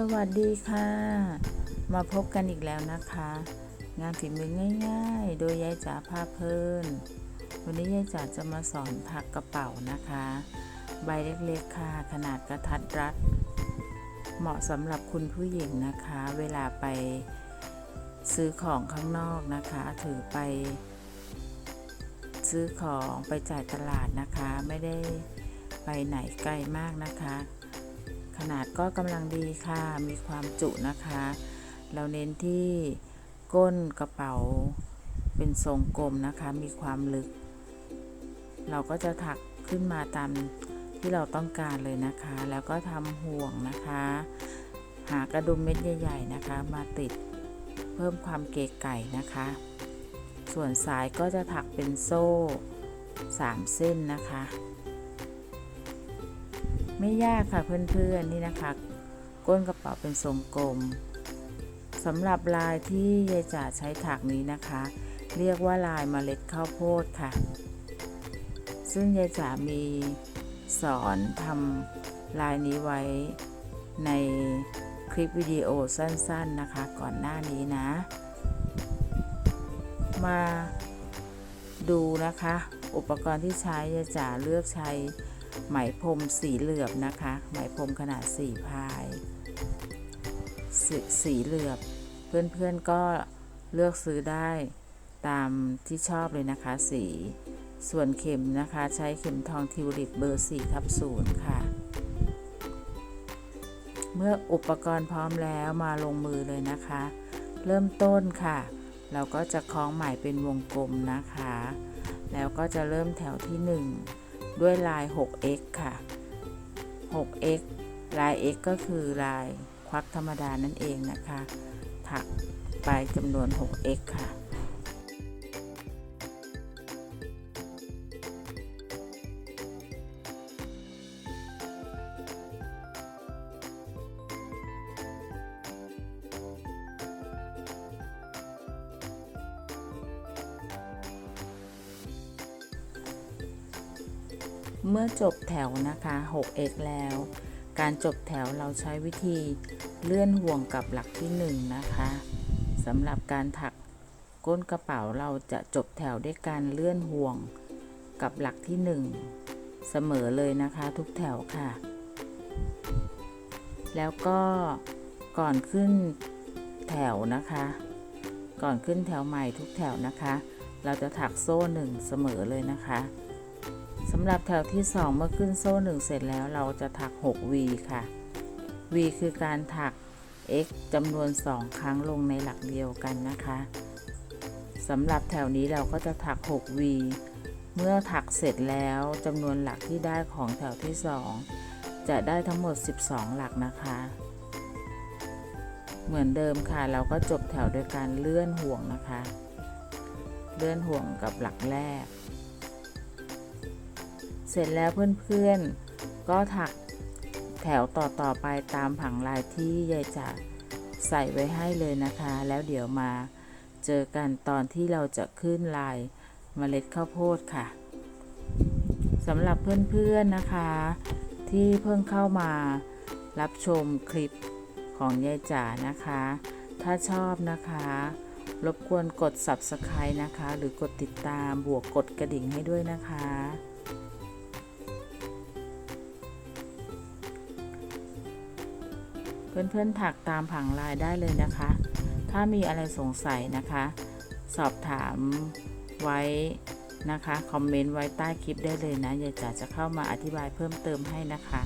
สวัสดีค่ะ มาพบกันอีกแล้วนะคะ งานฝีมือง่ายๆ โดยยายจ๋าภาพเพลินวันนี้ยายจ๋าจะมาสอนถักกระเป๋านะคะ ใบเล็กๆค่ะ ขนาดกระทัดรัด เหมาะสำหรับคุณผู้หญิงนะคะ เวลาไปซื้อของข้างนอกนะคะ ถือไป ซื้อของไปจ่ายตลาดนะคะ ไม่ได้ไปไหนไกลมากนะคะ ขนาดก็กำลังดีค่ะ มีความจุนะคะ เราเน้นที่ก้นกระเป๋าเป็นทรงกลมนะคะ มีความลึก เราก็จะถักขึ้นมาตามที่เราต้องการเลยนะคะ แล้วก็ทำห่วงนะคะ หากระดุมเม็ดใหญ่ๆนะคะ มาติดเพิ่มความเก๋ไก่นะคะ ส่วนสายก็จะถักเป็นโซ่ 3 เส้นนะคะ ไม่ยากค่ะเพื่อนๆนี่นะคะ ก้นกระเป๋าเป็นทรงกลมสำหรับลายที่ยายจ๋าใช้ถักนี้นะคะ เรียกว่าลายเมล็ดข้าวโพดค่ะ ซึ่งยายจ๋ามีสอนทำลายนี้ไว้ในคลิปวิดีโอสั้นๆนะคะ ก่อนหน้านี้นะ มาดูนะคะ อุปกรณ์ที่ใช้ยายจ๋าเลือกใช้ ไหมพรมสีเหลือบนะคะ ไหมพรมขนาดสี่พายสสีเหลือบ เพื่อนๆก็เลือกซื้อได้ตามที่ชอบเลยนะคะ สี ส่วนเข็มนะคะใช้เข็มทองทิวลิปเบอร์4ทับ0ค่ะ เมื่ออุปกรณ์พร้อมแล้วมาลงมือเลยนะคะ เริ่มต้นค่ะ เราก็จะคล้องไหมเป็นวงกลมนะคะ แล้วก็จะเริ่มแถวที่ 1 ด้วยลาย 6x ค่ะ 6x ลาย x ก็คือลายควักธรรมดานั่นเองนะคะ ถักไปจำนวน 6x ค่ะ เมื่อจบแถวนะคะ 6x แล้ว การจบแถวเราใช้วิธีเลื่อนห่วงกับหลักที่ 1 นะคะสำหรับการถักก้นกระเป๋าเราจะจบแถวด้วยการเลื่อนห่วงกับหลักที่ 1 เสมอเลยนะคะทุกแถวค่ะ แล้วก็ก่อนขึ้นแถวนะคะ ก่อนขึ้นแถวใหม่ทุกแถวนะคะ เราจะถักโซ่หนึ่งเสมอเลยนะคะ สำหรับแถวที่ 2 เมื่อขึ้นโซ่ 1 เสร็จแล้วเราจะถัก 6 V ค่ะ V คือการถัก x จำนวน 2 ครั้งลงในหลักเดียวกันนะคะสำหรับแถวนี้เราก็จะถัก 6 V เมื่อถักเสร็จแล้วจำนวนหลักที่ได้ของแถวที่ 2 จะได้ทั้งหมด 12 หลักนะคะ เหมือนเดิมค่ะ เราก็จบแถวโดยการเลื่อนห่วงนะคะ เลื่อนห่วงกับหลักแรก เสร็จแล้วเพื่อนๆ ก็ถักแถวต่อๆไปตามผังลายที่ยายจะใส่ไว้ให้เลยนะคะ แล้วเดี๋ยวมาเจอกันตอนที่เราจะขึ้นลายเมล็ดข้าวโพดค่ะสำหรับเพื่อนๆนะคะ ที่เพิ่งเข้ามารับชมคลิปของยายจ๋านะคะ ถ้าชอบนะคะ รบกวนกด subscribe นะคะ หรือกดติดตามบวกกดกระดิ่งให้ด้วยนะคะ เพื่อนๆถักตามผังลายได้เลยนะคะ ถ้ามีอะไรสงสัยนะคะ สอบถามไว้นะคะ คอมเมนต์ไว้ใต้คลิปได้เลยนะยายจ๋าจะเข้ามาอธิบายเพิ่มเติมให้นะคะ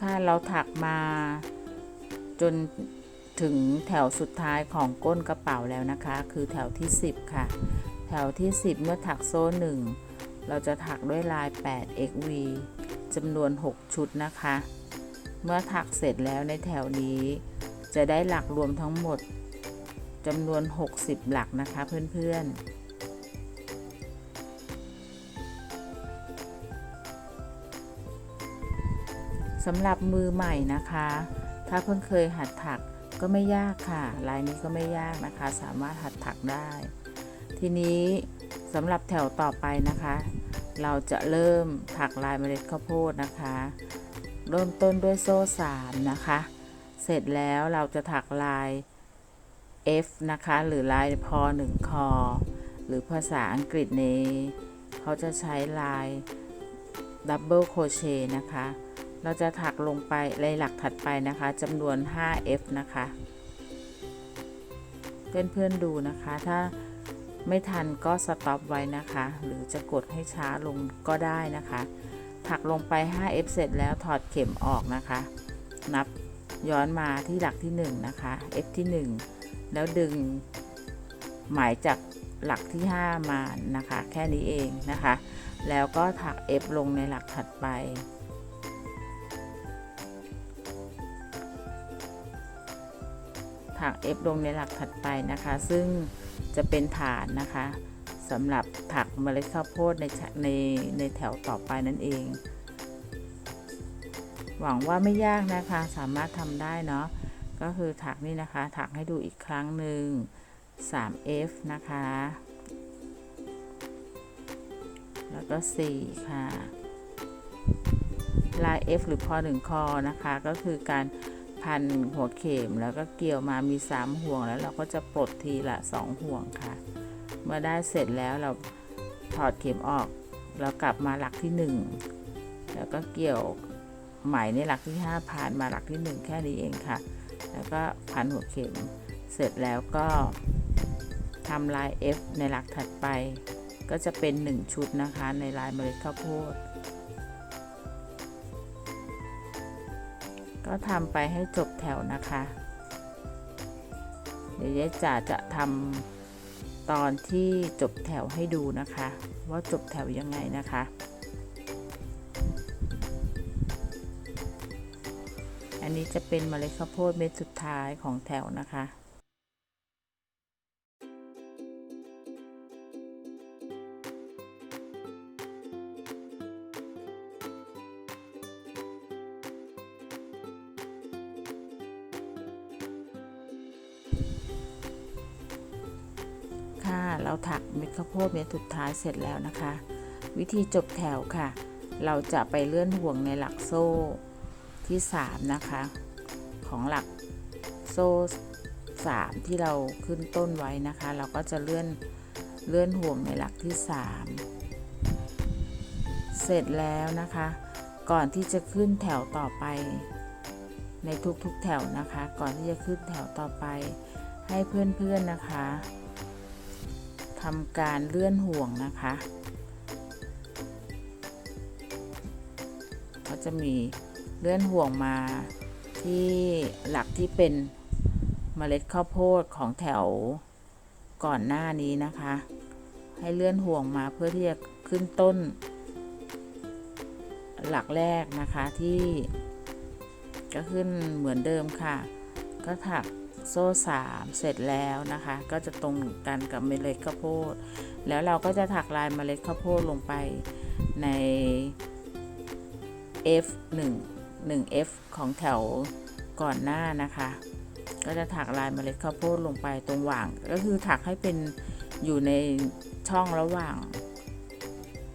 ค่ะเราถักมาจนถึงแถวสุดท้ายของก้นกระเป๋าแล้วนะคะ คือแถวที่ 10 ค่ะ แถวที่ 10 เมื่อถักโซ่หนึ่งเราจะถักด้วยลาย 8 xv จำนวน 6 ชุดนะคะ เมื่อถักเสร็จแล้วในแถวนี้ จะได้หลักรวมทั้งหมดจำนวน 60 หลักนะคะเพื่อนๆ สำหรับมือใหม่นะคะ ถ้าเพิ่งเคยหัดถักก็ไม่ยากค่ะ ลายนี้ก็ไม่ยากนะคะ สามารถหัดถักได้ ทีนี้สำหรับแถวต่อไปนะคะ เราจะเริ่มถักลายเมล็ดข้าวโพดนะคะ เริ่มต้นด้วยโซ่3นะคะ เสร็จแล้วเราจะถักลาย F นะคะ หรือลายพอ1คอ หรือภาษาอังกฤษในเขาจะใช้ลายดับเบิลโคเชนะคะ เราจะถักลงไปในหลักถัดไปนะคะจำนวน 5F นะคะ เพื่อนๆดูนะคะ ถ้าไม่ทันก็สต็อปไว้นะคะ หรือจะกดให้ช้าลงก็ได้นะคะ ถักลงไป 5F เสร็จแล้วถอดเข็มออกนะคะ นับย้อนมาที่หลักที่ 1 นะคะ F ที่ 1 แล้วดึงหมายจากหลักที่ 5 มานะคะ แค่นี้เองนะคะ แล้วก็ถัก F ลงในหลักถัดไป ถัก F ลงในหลักถัดไปนะคะ ซึ่งจะเป็นฐานนะคะสำหรับถักเมล็ดข้าวโพดในในในแถวต่อไปนั่นเอง หวังว่าไม่ยากนะคะ สามารถทำได้เนาะก็คือถักนี่นะคะ ถักให้ดูอีกครั้งหนึ่ง 3F นะคะ แล้วก็ 4 ค่ะ ลาย F หรือพอหนึ่งคอนะคะ ก็คือการ พันหัวเข็มแล้วก็เกี่ยวมามี 3 ห่วงแล้วเราก็จะปลดทีละ 2 ห่วงค่ะ เมื่อได้เสร็จแล้วเราถอดเข็มออก เรากลับมาหลักที่ 1 แล้วก็เกี่ยวไหมในหลักที่ 5 ผ่านมาหลักที่ 1 แค่นี้เองค่ะ แล้วก็พันหัวเข็มเสร็จแล้วก็ทำลาย F ในหลักถัดไป ก็จะเป็น 1 ชุดนะคะ ในลายเมล็ดข้าวโพด ก็ทำไปให้จบแถวนะคะ เดี๋ยวยายจ๋าจะทำตอนที่จบแถวให้ดูนะคะ ว่าจบแถวยังไงนะคะอันนี้จะเป็นเมล็ดข้าวโพดเม็ดสุดท้ายของแถวนะคะ เราถักเม็ดข้าวโพดเม็ดสุดท้ายเสร็จแล้วนะคะ วิธีจบแถวค่ะ เราจะไปเลื่อนห่วงในหลักโซ่ที่ 3 นะคะ ของหลักโซ่ 3 ที่เราขึ้นต้นไว้นะคะ เราก็จะเลื่อนเลื่อนห่วงในหลักที่ 3 เสร็จแล้วนะคะ ก่อนที่จะขึ้นแถวต่อไป ในทุกๆแถวนะคะ ก่อนที่จะขึ้นแถวต่อไปให้เพื่อนๆนะคะ ทำการเลื่อนห่วงนะคะเขาจะมีเลื่อนห่วงมาที่หลักที่เป็นเมล็ดข้าวโพดของแถวก่อนหน้านี้นะคะ ให้เลื่อนห่วงมาเพื่อที่จะขึ้นต้น หลักแรกนะคะที่ก็ขึ้นเหมือนเดิมค่ะ ก็ถัก โซ่3เสร็จแล้วนะคะ ก็จะตรงกันกับเมล็ดข้าวโพด แล้วเราก็จะถักลายเมล็ดข้าวโพดลงไปใน F 1 1 F ของแถวก่อนหน้านะคะ ก็จะถักลายเมล็ดข้าวโพดลงไปตรงหว่าง ก็คือถักให้เป็นอยู่ในช่องระหว่าง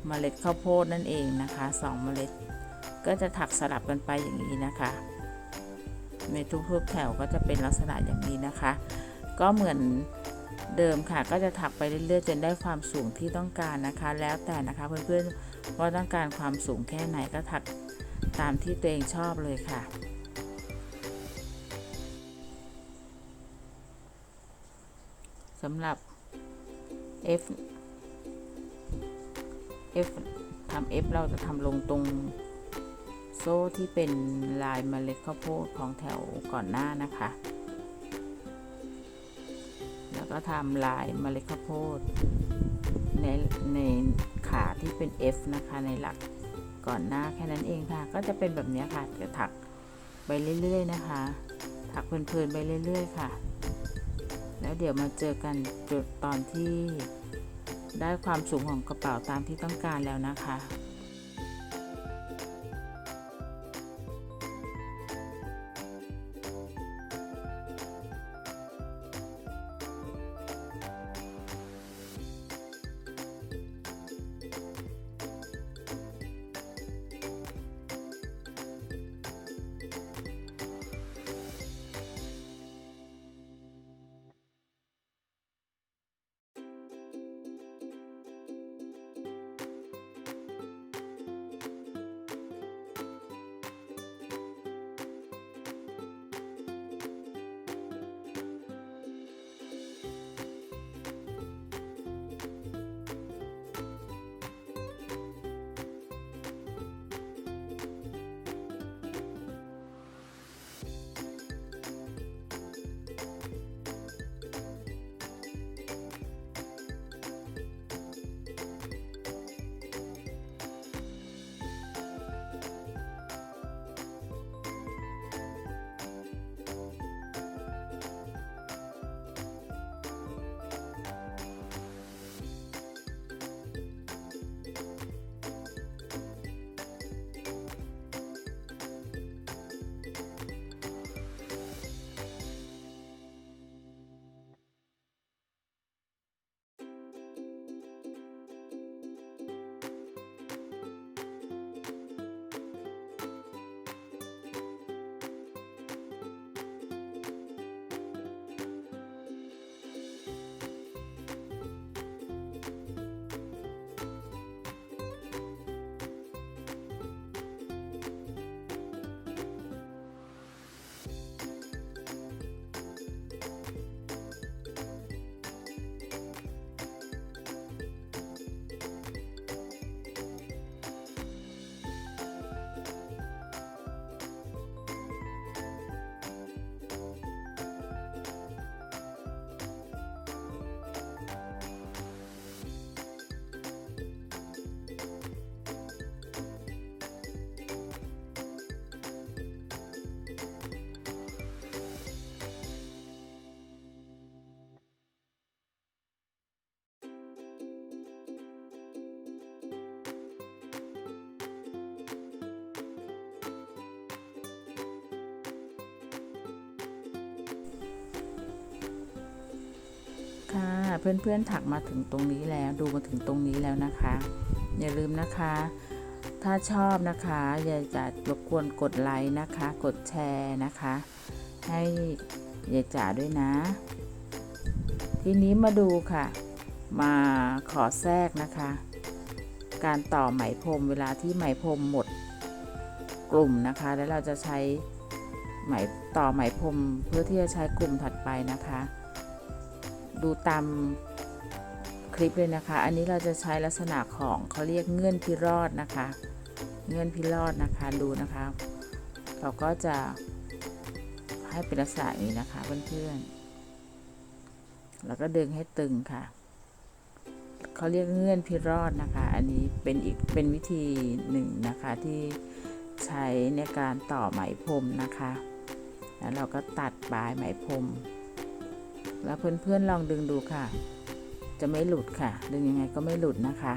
เมล็ดข้าวโพดนั่นเองนะคะสองเมล็ดก็จะถักสลับกันไปอย่างนี้นะคะ ในทุกๆแถวก็จะเป็นลักษณะอย่างนี้นะคะ ก็เหมือนเดิมค่ะ ก็จะถักไปเรื่อยๆจนได้ความสูงที่ต้องการนะคะ แล้วแต่นะคะเพื่อนๆว่าต้องการความสูงแค่ไหนก็ถักตามที่ตัวเองชอบเลยค่ะสำหรับ F F ทำ F เราจะทำลงตรง โซ่ที่เป็นลายเมล็ดข้าวโพดของแถวก่อนหน้านะคะ แล้วก็ทำลายเมล็ดข้าวโพดในในขาที่เป็น F นะคะในหลักก่อนหน้าแค่นั้นเองค่ะ ก็จะเป็นแบบนี้ค่ะจะถักไปเรื่อยๆนะคะ ถักเพลินๆไปเรื่อย ๆ ค่ะ แล้วเดี๋ยวมาเจอกันจุดตอนที่ได้ความสูงของกระเป๋าตามที่ต้องการแล้วนะคะ เพื่อนๆถักมาถึงตรงนี้แล้วดูมาถึงตรงนี้แล้วนะคะ อย่าลืมนะคะ ถ้าชอบนะคะอย่าจะรบกวนกดไลค์นะคะ กดแชร์นะคะ ให้ยายจ๋าด้วยนะ ทีนี้มาดูค่ะ มาขอแทรกนะคะ การต่อไหมพรมเวลาที่ไหมพรมหมดกลุ่มนะคะ แล้วเราจะใช้ไหมต่อไหมพรมเพื่อที่จะใช้กลุ่มถัดไปนะคะ ดูตามคลิปเลยนะคะ อันนี้เราจะใช้ลักษณะของเขาเรียกเงื่อนพิรอดนะคะ เงื่อนพิรอดนะคะดูนะคะ เราก็จะให้เป็นลักษณะนี้นะคะเพื่อนๆ แล้วก็ดึงให้ตึงค่ะ เขาเรียกเงื่อนพิรอดนะคะ อันนี้เป็นอีกเป็นวิธีหนึ่งนะคะที่ใช้ในการต่อไหมพรมนะคะ แล้วเราก็ตัดปลายไหมพรม แล้วเพื่อนๆลองดึงดูค่ะ จะไม่หลุดค่ะ ดึงยังไงก็ไม่หลุดนะคะ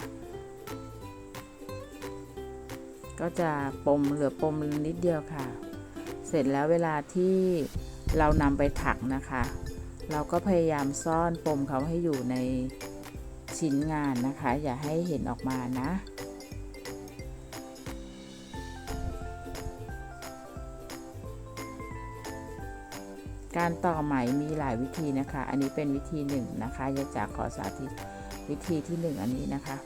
ก็จะปมเหลือปมนิดเดียวค่ะ เสร็จแล้วเวลาที่เรานำไปถักนะคะ เราก็พยายามซ่อนปมเขาให้อยู่ในชิ้นงานนะคะ อย่าให้เห็นออกมานะ การต่อไหมมีหลายวิธีนะคะ อันนี้เป็นวิธีหนึ่งนะคะยายจ๋าขอสาธิตวิธีที่หนึ่งอันนี้นะคะ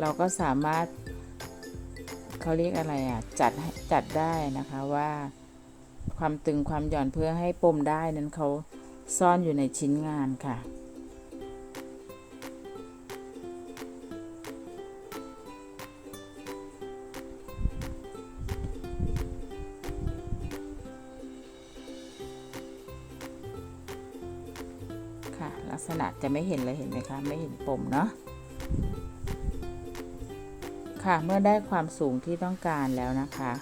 เราก็สามารถเขาเรียกอะไรอะจัดจัดได้นะคะว่าความตึงความหย่อนเพื่อให้ปมได้นั้นเขาซ่อนอยู่ในชิ้นงานค่ะ ลักษณะจะไม่เห็นเลยเห็นไหมคะ ไม่เห็นปมเนาะค่ะเมื่อได้ความสูงที่ต้องการแล้วนะคะ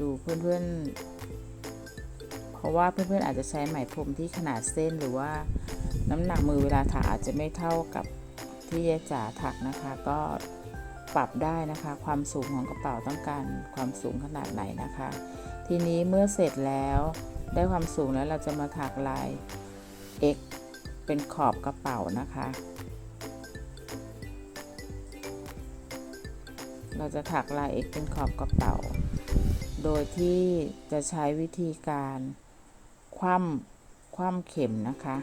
ดูเพื่อนๆ เพราะว่าเพื่อนๆอาจจะใช้ไหมพรมที่ขนาดเส้นหรือว่าน้ำหนักมือเวลาถักอาจจะไม่เท่ากับที่ยายจ๋าถักนะคะ ก็ปรับได้นะคะ ความสูงของกระเป๋าต้องการความสูงขนาดไหนนะคะ ทีนี้เมื่อเสร็จแล้วได้ความสูงแล้วเราจะมาถักลาย X เป็นขอบกระเป๋านะคะ เราจะถักลาย X เป็นขอบกระเป๋า โดยที่จะใช้วิธีการคว่ำคว่ำเข็มนะคะ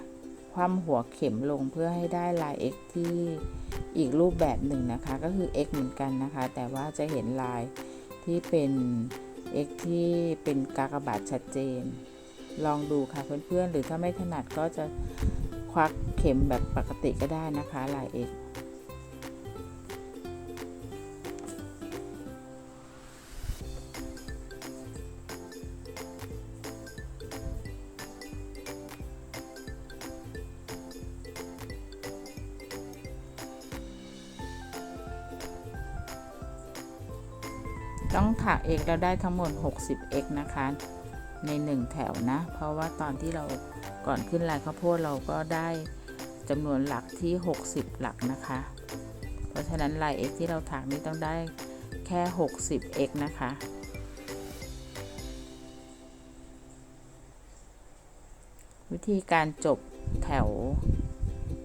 คว่ำหัวเข็มลงเพื่อให้ได้ลาย X ที่อีกรูปแบบหนึ่งนะคะ ก็คือ X เหมือนกันนะคะ แต่ว่าจะเห็นลายที่เป็น X ที่เป็นกากบาทชัดเจน ลองดูค่ะเพื่อนๆ หรือถ้าไม่ถนัดก็จะ ควักเข็มแบบปกติก็ได้นะคะลาย X ต้องถักเอกเราได้ทั้งหมด 60x นะคะ ใน 1 แถวนะ เพราะว่าตอนที่เรา ก่อนขึ้นลายข้าวโพดเราก็ได้จำนวนหลักที่ 60 หลักนะคะ เพราะฉะนั้นลาย x ที่เราถักนี้ต้องได้แค่ 60x นะคะ วิธีการจบแถว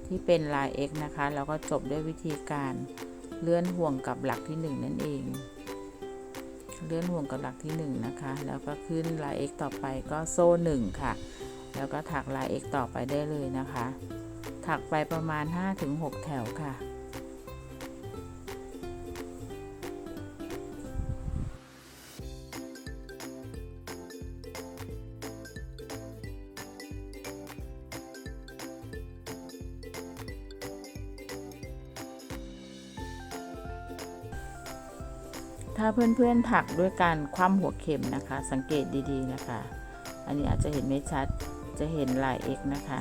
ที่เป็นลาย x นะคะ เราก็จบด้วยวิธีการเลื่อนห่วงกับหลักที่ 1 นั่นเอง เลื่อนห่วงกับหลักที่ 1 นะคะ แล้วก็ขึ้นลาย x ต่อไปก็โซ่ 1 ค่ะ แล้วก็ถักลาย x ต่อไปได้เลยนะคะ ถักไปประมาณ 5-6 แถวค่ะถ้าเพื่อนๆถักด้วยการคว่ำหัวเข็มนะคะ สังเกตดีๆนะคะ อันนี้อาจจะเห็นไม่ชัด จะเห็นลาย X นะคะ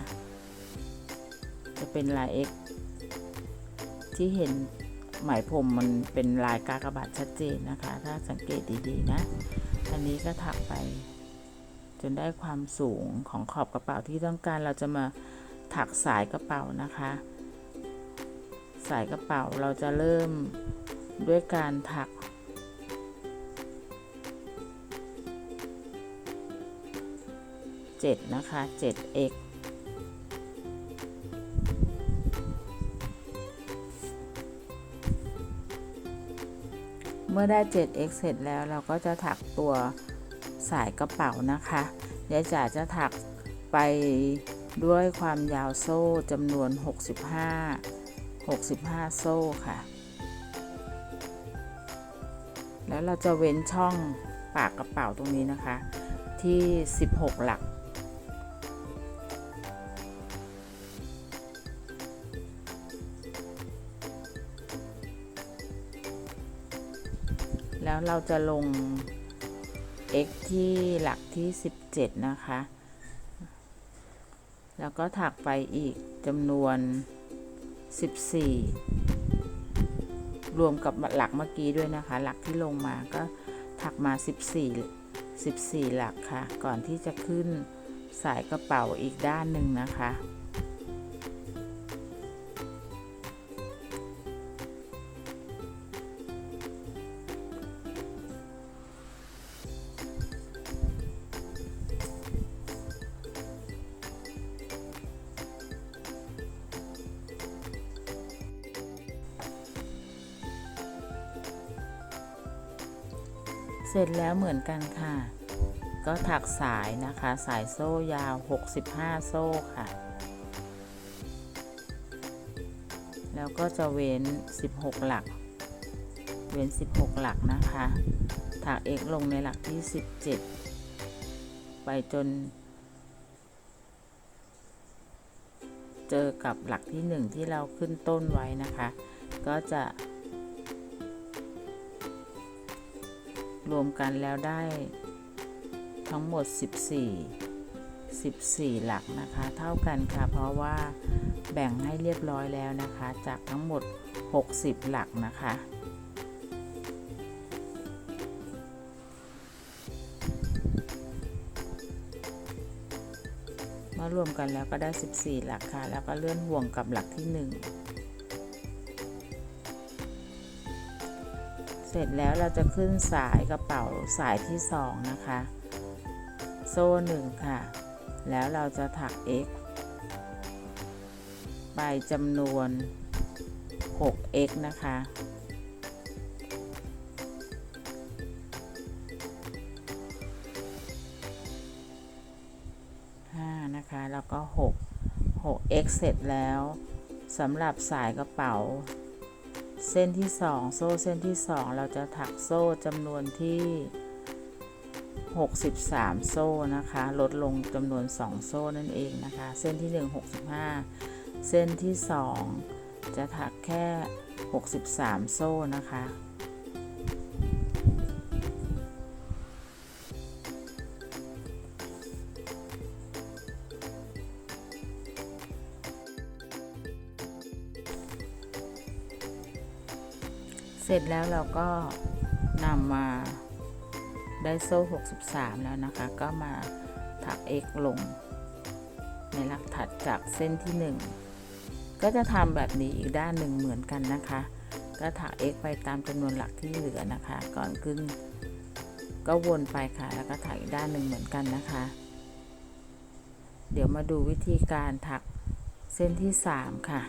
จะเป็นลาย X ที่เห็นไหมพรมมันเป็นลายกากบาทชัดเจนนะคะ ถ้าสังเกตดีๆนะ อันนี้ก็ถักไป จนได้ความสูงของขอบกระเป๋าที่ต้องการเราจะมาถักสายกระเป๋านะคะ สายกระเป๋าเราจะเริ่มด้วยการถัก 7 นะคะ 7x เมื่อได้ 7x เสร็จแล้วเราก็จะถักตัวสายกระเป๋านะคะยายจ๋าจะถักไปด้วยความยาวโซ่จำนวน 65 65 โซ่ค่ะ แล้วเราจะเว้นช่องปากกระเป๋าตรงนี้นะคะ ที่ 16 หลัก แล้วเราจะลง x ที่หลักที่ 17 นะคะ แล้วก็ถักไปอีกจำนวน 14 รวมกับหลักเมื่อกี้ด้วยนะคะ หลักที่ลงมาก็ถักมา 14 14 หลักค่ะ ก่อนที่จะขึ้นสายกระเป๋าอีกด้านหนึ่งนะคะ เสร็จแล้วเหมือนกันค่ะ ก็ถักสายนะคะ สายโซ่ยาว 65 โซ่ค่ะ แล้วก็จะเว้น 16 หลัก เว้น 16 หลักนะคะ ถัก x ลงในหลักที่ 17 ไปจน เจอกับหลักที่ 1 ที่เราขึ้นต้นไว้นะคะ ก็จะ รวมกันแล้วได้ทั้งหมด 14 14 หลักนะคะ เท่ากันค่ะ เพราะว่าแบ่งให้เรียบร้อยแล้วนะคะ จากทั้งหมด 60 หลักนะคะมารวมกันแล้วก็ได้ 14 หลักค่ะ แล้วก็เลื่อนห่วงกับหลักที่ 1 ร็จแล้วเราจะขึ้นสายกระเป๋าสายที่ 2 นะคะ โซ่ 1 ค่ะ แล้วเราจะถัก x ไปจำนวน 6x นะคะ 5 นะคะ แล้วก็ 6 6x เสร็จแล้วสำหรับสายกระเป๋า เส้นที่ 2 โซ่เส้นที่ 2 เราจะถักโซ่จำนวนที่ 63 โซ่นะคะ ลดลงจำนวน 2 โซ่นั่นเองนะคะ เส้นที่ 1 65 เส้นที่ 2 จะถักแค่ 63 โซ่นะคะ สร็จแล้วเราก็นำมาได้โซ่ 63 แล้วนะคะ ก็มาถัก x ลง ในหลักถัดจากเส้นที่ 1 ก็จะทำแบบนี้อีกด้านหนึ่งเหมือนกันนะคะ ก็ถัก x ไปตามจำนวนหลักที่เหลือนะคะ ก่อนขึ้น ก็วนไปค่ะ แล้วก็ถักอีกด้านหนึ่งเหมือนกันนะคะ เดี๋ยวมาดูวิธีการถักเส้นที่ 3 ค่ะ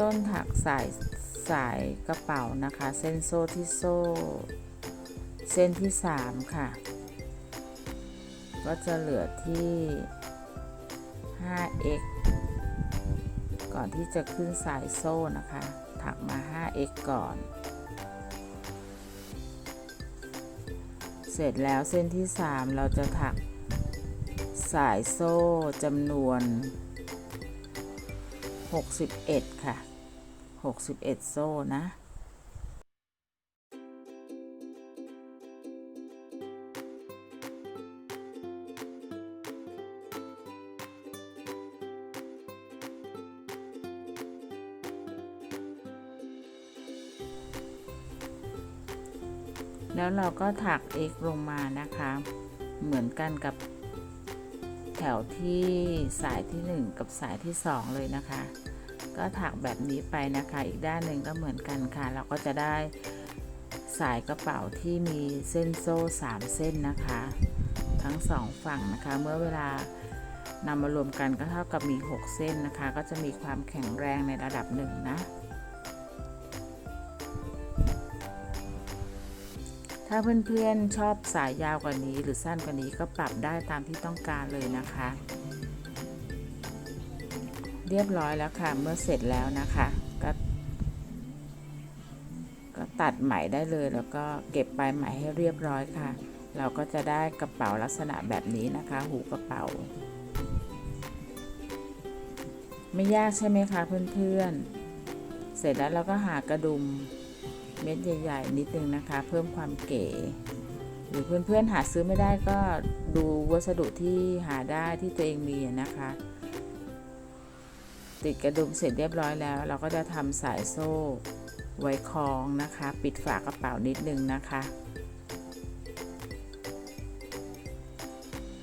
ต้นถักสายสายกระเป๋านะคะ เส้นโซ่ที่โซ่ เส้นที่ 3 ค่ะ ก็จะเหลือที่ 5x ก่อนที่จะขึ้นสายโซ่นะคะ ถักมา 5x ก่อน เสร็จแล้วเส้นที่ 3 เราจะถักสายโซ่จำนวน 61 ค่ะ 61 โซ่นะแล้วเราก็ถัก x ลงมานะคะ เหมือนกันกับแถวที่สายที่ 1 กับสายที่ 2 เลยนะคะ ก็ถักแบบนี้ไปนะคะ อีกด้านหนึ่งก็เหมือนกันค่ะ เราก็จะได้สายกระเป๋าที่มีเส้นโซ่ 3 เส้นนะคะ ทั้งสองฝั่งนะคะ เมื่อเวลานำมารวมกันก็เท่ากับมี 6 เส้นนะคะ ก็จะมีความแข็งแรงในระดับหนึ่งนะ ถ้าเพื่อนๆชอบสายยาวกว่านี้หรือสั้นกว่านี้ก็ปรับได้ตามที่ต้องการเลยนะคะ เรียบร้อยแล้วค่ะ เมื่อเสร็จแล้วนะคะ ก็ก็ตัดไหมได้เลยแล้วก็เก็บปลายไหมให้เรียบร้อยค่ะ เราก็จะได้กระเป๋าลักษณะแบบนี้นะคะ หูกระเป๋า ไม่ยากใช่ไหมคะเพื่อนๆ เสร็จแล้วเราก็หากระดุมเม็ดใหญ่ ๆ นิดนึงนะคะ เพิ่มความเก๋ หรือเพื่อนๆหาซื้อไม่ได้ก็ดูวัสดุที่หาได้ที่ตัวเองมีนะคะ ติดกระดุมเสร็จเรียบร้อยแล้ว เราก็จะทำสายโซ่ไว้คล้องนะคะ ปิดฝากระเป๋านิดนึงนะคะ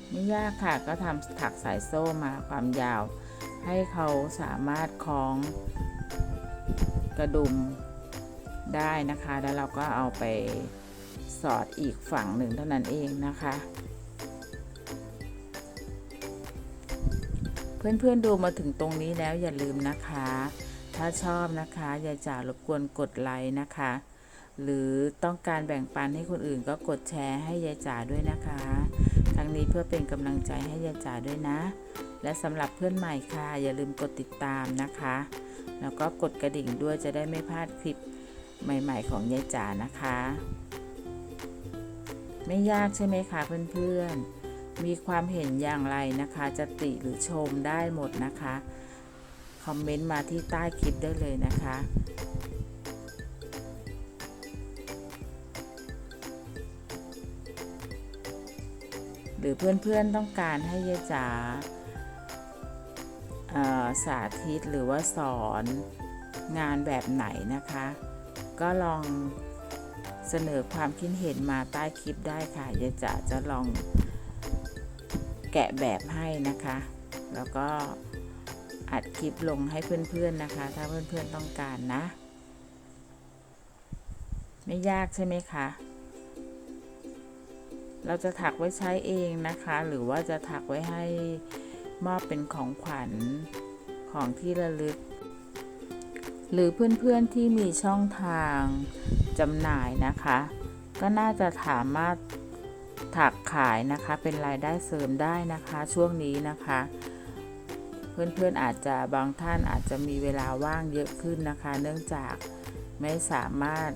ไม่ยากค่ะก็ทำถักสายโซ่มาความยาว ให้เขาสามารถคล้องกระดุมได้นะคะ แล้วเราก็เอาไปสอดอีกฝั่งหนึ่งเท่านั้นเองนะคะ เพื่อนๆดูมาถึงตรงนี้แล้วอย่าลืมนะคะ ถ้าชอบนะคะอย่าจ่ารบกวนกดไลค์นะคะ หรือต้องการแบ่งปันให้คนอื่นก็กดแชร์ให้ยายจ๋าด้วยนะคะ ทั้งนี้เพื่อเป็นกำลังใจให้ยายจ๋าด้วยนะ และสำหรับเพื่อนใหม่ค่ะ อย่าลืมกดติดตามนะคะ แล้วก็กดกระดิ่งด้วยจะได้ไม่พลาดคลิปใหม่ ๆ ของยายจ๋านะคะ ไม่ยากใช่ไหมคะเพื่อนๆ มีความเห็นอย่างไรนะคะ จะติหรือชมได้หมดนะคะ คอมเมนต์มาที่ใต้คลิปได้เลยนะคะ หรือเพื่อนๆต้องการให้ยายจ๋าสาธิตหรือว่าสอนงานแบบไหนนะคะ ก็ลองเสนอความคิดเห็นมาใต้คลิปได้ค่ะยายจ๋าจะลอง แกะแบบให้นะคะ แล้วก็อัดคลิปลงให้เพื่อนๆนะคะ ถ้าเพื่อนๆต้องการนะ ไม่ยากใช่ไหมคะ เราจะถักไว้ใช้เองนะคะ หรือว่าจะถักไว้ให้มอบเป็นของขวัญของที่ระลึก หรือเพื่อนๆที่มีช่องทางจำหน่ายนะคะ ก็น่าจะสามารถ ถักขายนะคะเป็นรายได้เสริมได้นะคะช่วงนี้นะคะ เพื่อนๆอาจจะบางท่านอาจจะมีเวลาว่างเยอะขึ้นนะคะ เนื่องจากไม่สามารถ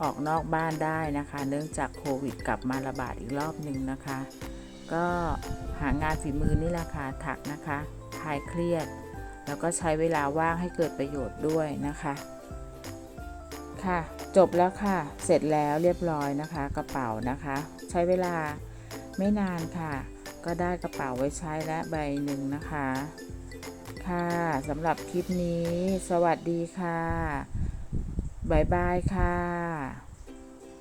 ออกนอกบ้านได้นะคะ เนื่องจากโควิดกลับมาระบาดอีกรอบหนึ่งนะคะ ก็หางานฝีมือนี่แหละค่ะถักนะคะคลายเครียด แล้วก็ใช้เวลาว่างให้เกิดประโยชน์ด้วยนะคะ ค่ะ จบแล้วค่ะ เสร็จแล้วเรียบร้อยนะคะ กระเป๋านะคะ ใช้เวลาไม่นานค่ะ ก็ได้กระเป๋าไว้ใช้และใบหนึ่งนะคะ ค่ะสำหรับคลิปนี้ สวัสดีค่ะบายบายค่ะ